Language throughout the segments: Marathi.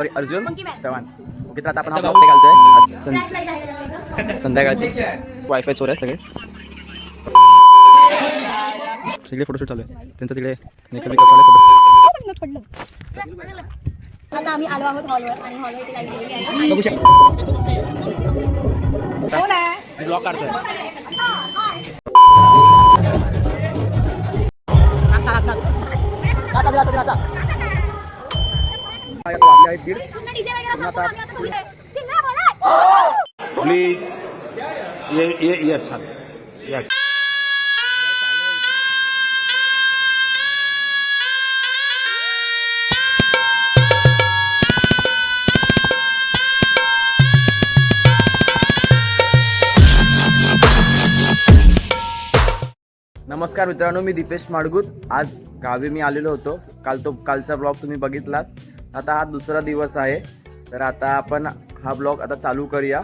सॉरी अर्जुन. चव्हाण ओके तर आता आपण हा ब्लॉग घालतोय. संध्याकाळची. वायफाय चोर आहे सगळे. सगळे फोटोशूट चालू आहे त्यांचं तिकडे मेकअप मेकअप चालू फोटो आता आम्ही आलो आहोत हॉलवर आणि हॉलवर ती लाइट गेलेली आहे. बघू शकतो. ब्लॉग काढतोय. आता. प्लीज ये ये ये अच्छा. ये अच्छा. नमस्कार मित्रांनो मी दीपेश माडगूत. आज गावी मी आलेलो होतो. काल तो कालचा ब्लॉग तुम्ही बघितलात. आता हा दुसरा दिवस आहे. तर आता आपण हा ब्लॉग आता चालू करूया.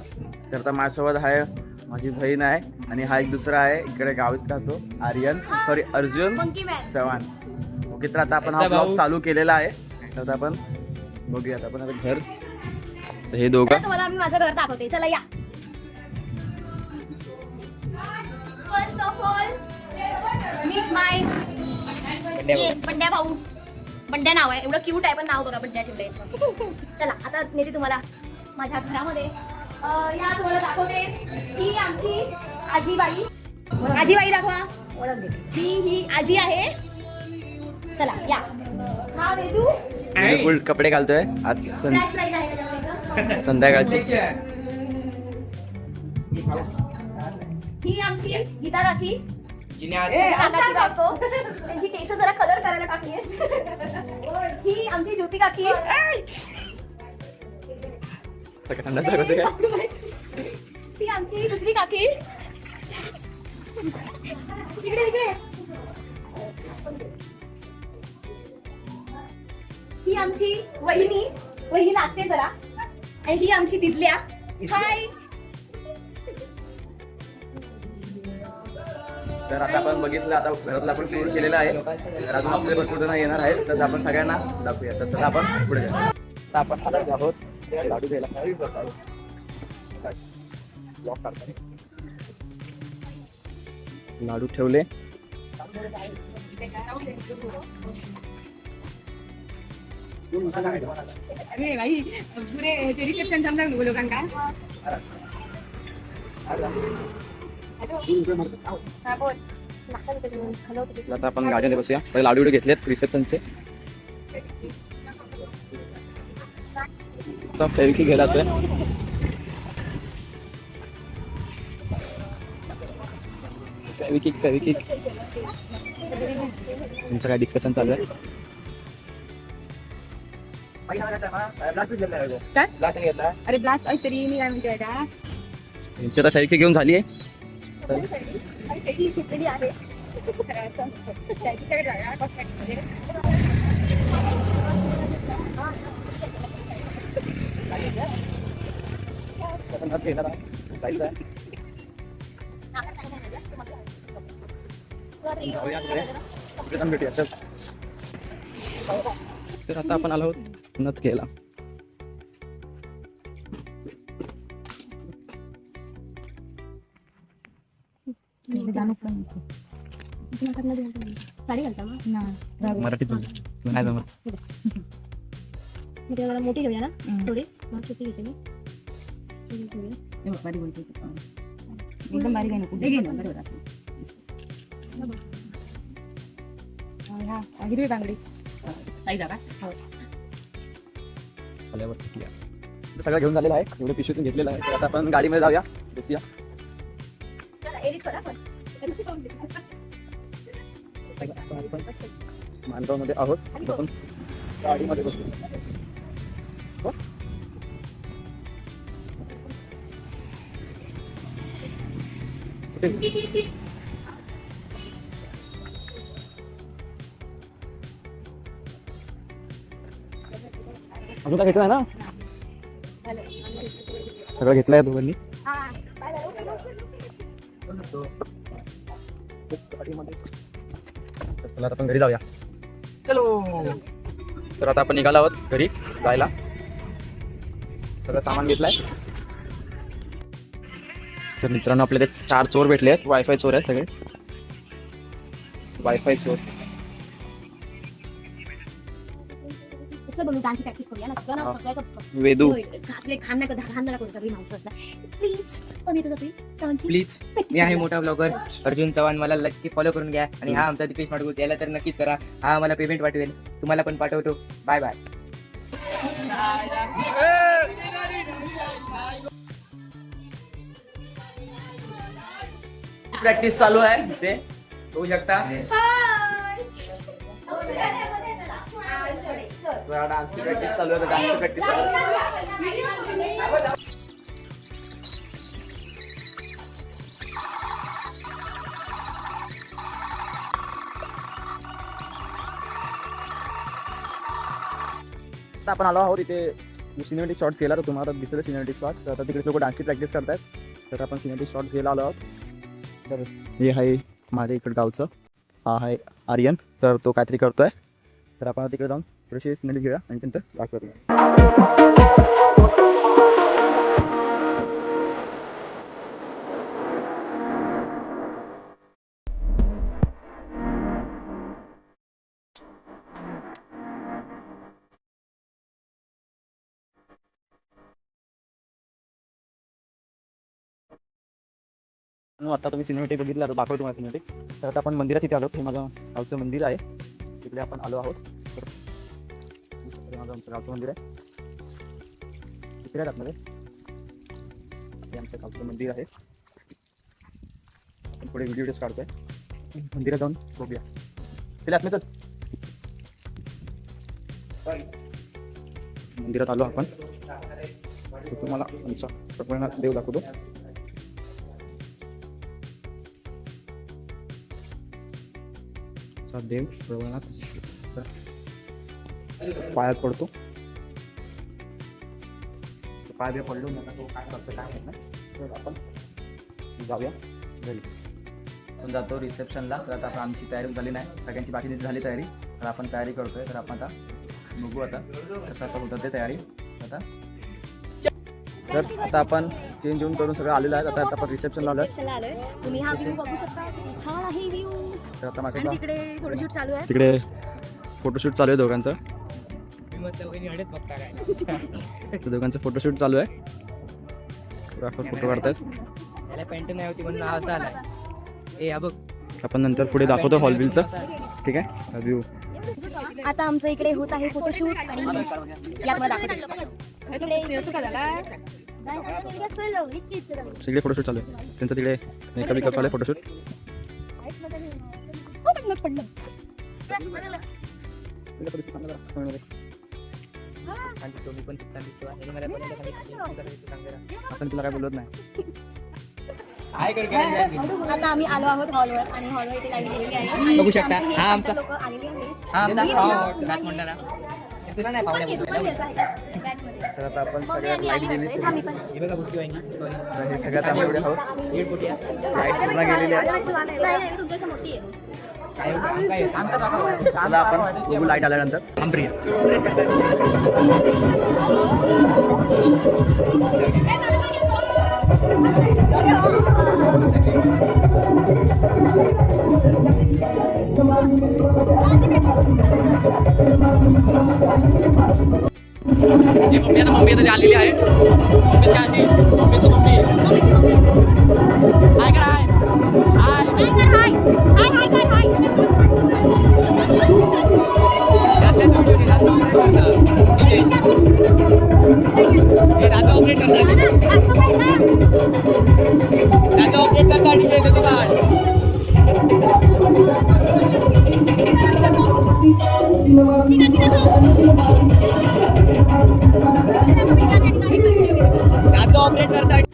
तर आता माझ्यासोबत आहे माझी बहीण आहे आणि हा एक दुसरा आहे. इकडे गावीत राहतो. आर्यन. सॉरी अर्जुन. चव्हाण. ओके तर आता आपण हा ब्लॉग चालू केलेला आहे. तर आता आपण बघूया आता आपण आता घर. हे दोघं. तुम्हाला माझं घर दाखवते. चला या. First of all meet my भाऊ. बंड्या नाव आहे. एवढं क्यूट आहे पण नाव बघा बंड्या ठेवलंय. याचं. चला आता नेते तुम्हाला माझ्या घरामध्ये. अं, या तुम्हाला दाखवते. ही आमची आजीबाई. आजीबाई दाखवा. ओळख दे ही ही आजी आहे. चला या. हा वेदू फुल कपडे घालतोय. आज. संध्याकाळची. ही आमची गीता काकाची बायको. त्यांची केस जरा कलर करायला टाकली ही आमची ज्योती काकी. थंड होते काय? ही आमची दुसरी काकी. इकडे इकडे. ही आमची वहिनी. वहिनी लाजते जरा. आणि ही आमची दिदल्या हाय तर आता आपण बघितलं आता घरातलं आपण टूर केलेलं आहे. तर अजून आपले भरपूर जण येणार आहेत. तर आपण सगळ्यांना दाखवूया. तर चला आपण पुढे जाऊया. आता आपण आता आहोत. लाडू काढताय. लाडू ठेवले. अरे भाई पुरे रिसेप्शन समजा बोलो आता आपण गाडीमध्ये बसूया. पहिले लाडू बिडू घेतलेत रिसेप्शनचे आता फेविकी घ्यायला जातोय फेविकिक फेविकिक तुमचं काय डिस्कशन चालू आहे? अरे ब्लास्ट तरी मी काय म्हणते आता? तुमची आता फेविकी घेऊन झाली आहे. ही घेतलेली आहे तर आता आपण आलो आहोत नथ केला साडी घालता मग? मराठीत बोल. नाही जमत. मग ते मला मोठी घेऊया ना? थोडी. मग छोटी घेते मी. थोडी घेऊया. एकदम बारीक आहे नको घे ना. बरोबर. हा हिरवी बांगडी. ताई जागा आल्यावर भेटूया. तर सगळं घेऊन झालेलं आहे. एवढं पिशवीतून घेतलेलं आहे. तर आता आपण गाडीमध्ये जाऊया. बसूया. चला एडिट करा पण मानगावमध्ये आहोत आपण गाडीमध्ये बसू? कुठे? अजून काय घेतलं ना सगळं घेतलंय दोघांनी गाडीमध्ये तर चला आता आपण घरी जाऊया. चलो. तर आता आपण निघालो आहोत घरी जायला. सगळं सामान घेतलंय. तर मित्रांनो आपले ते चार चोर भेटले आहेत वायफाय चोर आहे सगळे. वायफाय चोर. तसं बनवून डान्सची प्रॅक्टिस करूया ना? सगळं ना. सगळ्याचं वेदू. आपले खान नका खान नका करू सगळी माणसं असतात. प्लीज पण येतं जाते डान्सची प्लीज मी आहे मोठा ब्लॉगर अर्जुन चव्हाण मला नक्की फॉलो करून घ्या. आणि हा आमचा दिपेश माडगू त्याला तर नक्कीच करा. हा आम्हाला पेमेंट पाठवेल तुम्हाला पण पाठवतो. बाय बाय प्रॅक्टिस चालू आहे ते होऊ शकता. डान्सची प्रॅक्टिस चालू आहे. डान्सची प्रॅक्टिस चालू आता आपण आलो आहोत इथे सिनेमॅटिक शॉट्स गेला तर तुम्हाला आता दिसेल सिनेमॅटिक शॉट तर आता तिकडे लोक डान्सची प्रॅक्टिस करतात तर आपण सिनेमॅटिक शॉट्स गेला आलो आहोत. तर हे आहे माझ्या इकडं गावचं. हा आहे आर्यन. तर तो काहीतरी करतोय. तर आपण तिकडे जाऊन थोडेसे सिनेमॅटिक घेऊया आणि नंतर दाखवूया आता तुम्ही सिनेमॅटिक बघितला दाखवतो तुम्हाला सिनेमॅटिक तर आता आपण मंदिरात इथे आलो. हे माझं गावचं मंदिर आहे. तिकडे आपण आलो आहोत. माझं आमचं गावचं मंदिर आहे. तिकडे आहे आतमध्ये हे आमचं गावचं मंदिर आहे. आपण पुढे व्हिडिओ काढतोय. मंदिरात जाऊन बघूया. तिला आतमध्ये चल. मंदिरात आलो आपण. तुम्हाला आमचा प्रकरणात देव दाखवतो. देव देव प्रवणात पायात पडतो. पाय बी पडलो नका तो काय करतो काय नाही. तर आपण जाऊया. घरी आपण जातो रिसेप्शनला. तर आता आमची तयारी झाली नाही. सगळ्यांची बाकीची झाली तयारी. तर आपण तयारी करतोय. तर आपण आता बघू आता कसं आता होतं ते तयारी. आता तर आता आपण चेंज होऊन करून सगळं आलेलं आहे आता आता आपण रिसेप्शनला आलो रिसेप्शनला आलोय. तुम्ही हा व्ह्यू बघू शकता. किती छान आहे व्ह्यू तर आता माझ्या तिकडे फोटोशूट चालू आहे. तिकडे फोटोशूट चालू आहे दोघांचं. दोघांचं फोटोशूट चालू आहे. फोटोग्राफर फोटो काढतायत. त्याला पॅन्ट नाही होती म्हणून हा असा आलाय. ए हा बघ. आपण नंतर पुढे दाखवतो हॉलबिलचं ठीक आहे? व्ह्यू आता आमचं इकडे होत आहे फोटोशूट आणि यात मला दाखवते. इकडे तू का झाला सगळे फोटोशूट चालू आहे. त्यांचं तिकडे मेकअप बिकअप चालू आहे फोटोशूट हो, पडलं पडलं छान दिसतो मी पण दिसतो आणि मला पण सांगितलं, जरा दिसतो, सांग जरा. असं मी तुला काय बोलत नाही आता आम्ही आलो आहोत हॉलवर आणि हॉलवर इथे लाईन गेलेली आहे बघू शकता. हे आमचा- लोक आलेले आहेत हा आमचा मी भाऊ तुला- नाही. तर आता आपण सगळ्यात लाइट गेली. हे हे सगळ्यात आम्ही एवढे आहोत आहे. लाइट पूर्ण गेलेली आहे चला आपण बघू लाइट आल्यानंतर. थांबरी मम्मी आता मम्मी आता आलेली आहे. मम्मीची आजी. ऑपरेट करतात राजा ऑपरेट करता डीजे देतो का राजा ऑपरेट करता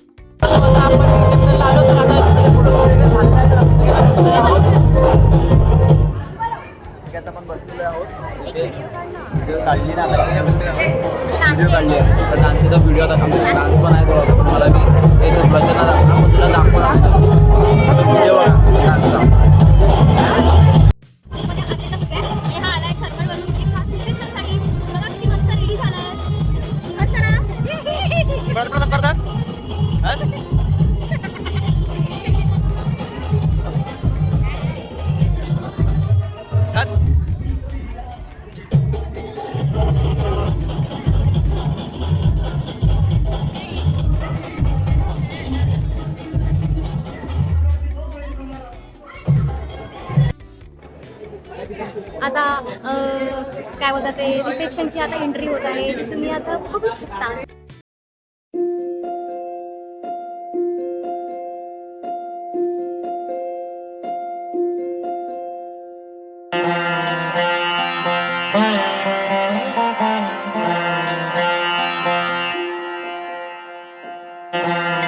आता आपण बसलेलो आहोत. व्हिडिओ काढली ना व्हिडिओ काढली आहे. तर डान्सचा व्हिडिओ आता डान्स पण आहे तो तुम्हाला मी याच्यात रचना दाखवणार तुला दाखवणार व्हिडिओ आता काय बोलतात ते रिसेप्शनची आता एंट्री होत आहे ती तुम्ही आता बघू शकता. आता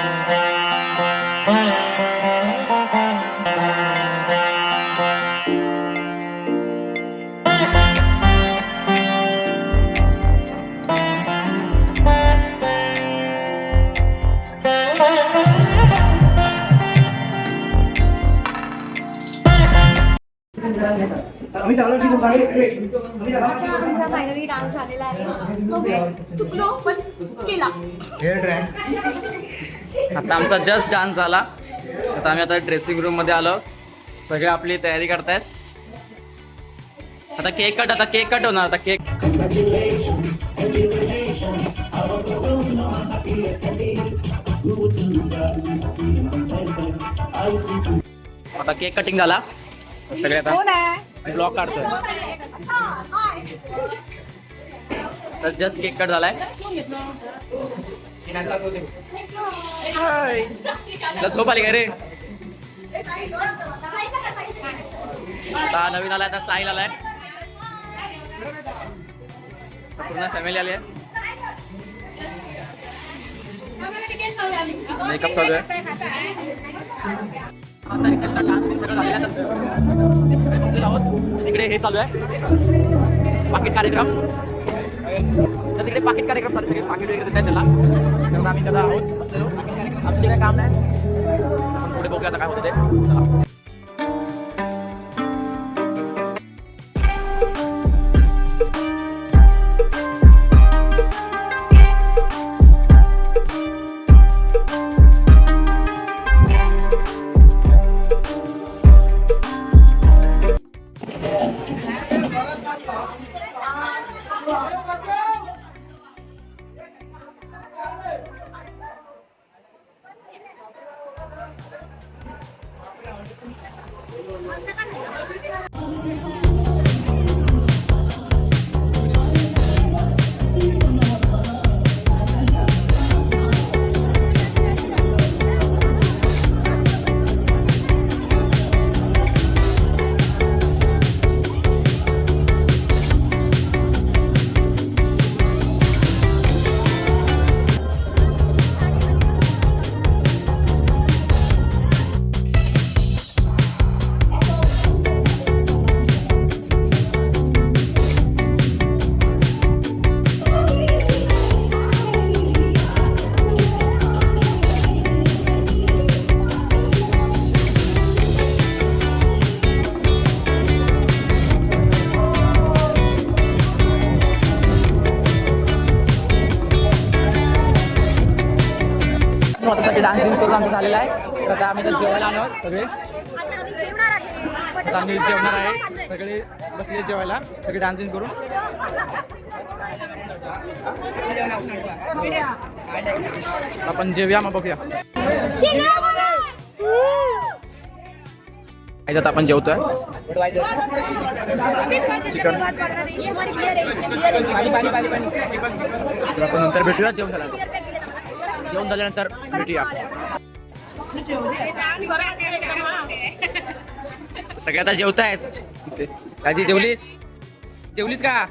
झालेला आहे. चुकलो पण केला. आता आमचा जस्ट डान्स झाला आता आम्ही आता ड्रेसिंग रूममध्ये आलो. सगळे आपली तयारी करतायत. आता केक कट आता केक कट होणार. आता केक आता केक कटिंग झाला. सगळे आता ब्लॉग काढतोय. तर जस्ट केक कट झालाय. झोप आली का रे? आता नवीन आलाय आता साईल आलाय. पूर्ण फॅमिली आली आहे. मेकअप चालू आहे. आता डान्स बिन्स सगळं आहोत तिकडे हे चालू आहे. पाकिट कार्यक्रम. तर तिकडे पाकिट कार्यक्रम चालू आहे सगळे पाकिट वगैरे देतात त्याला तर आम्ही त्याला आहोत बसलेलो आमचं तिकडे काम नाही आपण पुढे बघूया आता काय होतं ते चला よかった。आम्ही तर जेवायला आलो सगळे. आता आम्ही जेवणार आहे. सगळे बसले जेवायला. सगळे डान्स बिन्स करून. आपण जेवूया मग बघूया. आता आपण जेवतोय. चिकन आपण नंतर भेटूया जेवण झाल्यानंतर. जेवण झाल्यानंतर भेटूया. सगळ्यात जेवतायत काजी जेवलीस? जेवलीस का?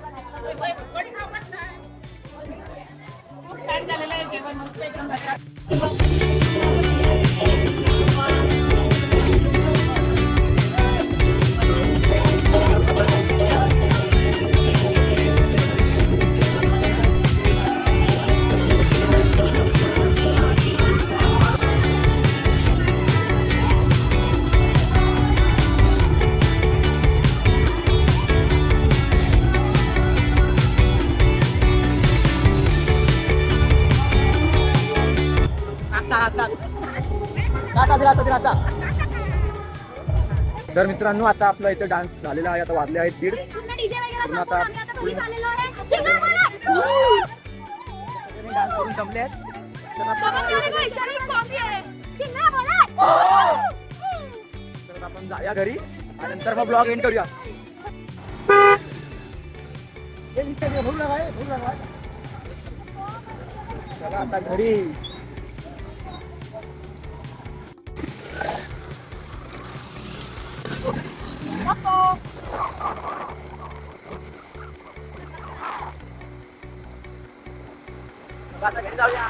झालेलं आहे जेवण मस्त एकदम तर मित्रांनो आता आपला इथे डान्स झालेला आहे आता वाजले आहेत दीड. आता- आम्ही आता घरी चाललेलो आहे. चिंगळा बोला. डान्स करून जमले आहेत आपण जाऊया घरी. नंतर मग ब्लॉग एंड करूया. भूक लागाय, भूक लागाय. चला आता घरी. घरी जाऊया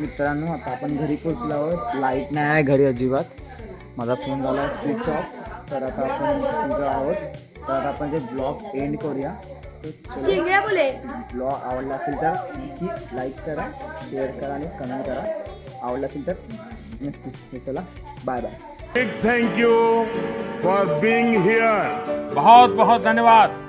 मित्रांनो आता आपण घरी पोचलो आहोत. लाइट नाही आहे घरी अजिबात. माझा फोन झाला स्विच ऑफ तर आता आपण आहोत. तर आपण ते ब्लॉग एंड करूया. चिंगळ्या बोले. ब्लॉग आवडला असेल तर नक्की लाईक करा शेअर करा आणि कमेंट करा. आवडला असेल तर नक्की. हे चला bye bye thank you for being here. बहुत बहुत धन्यवाद.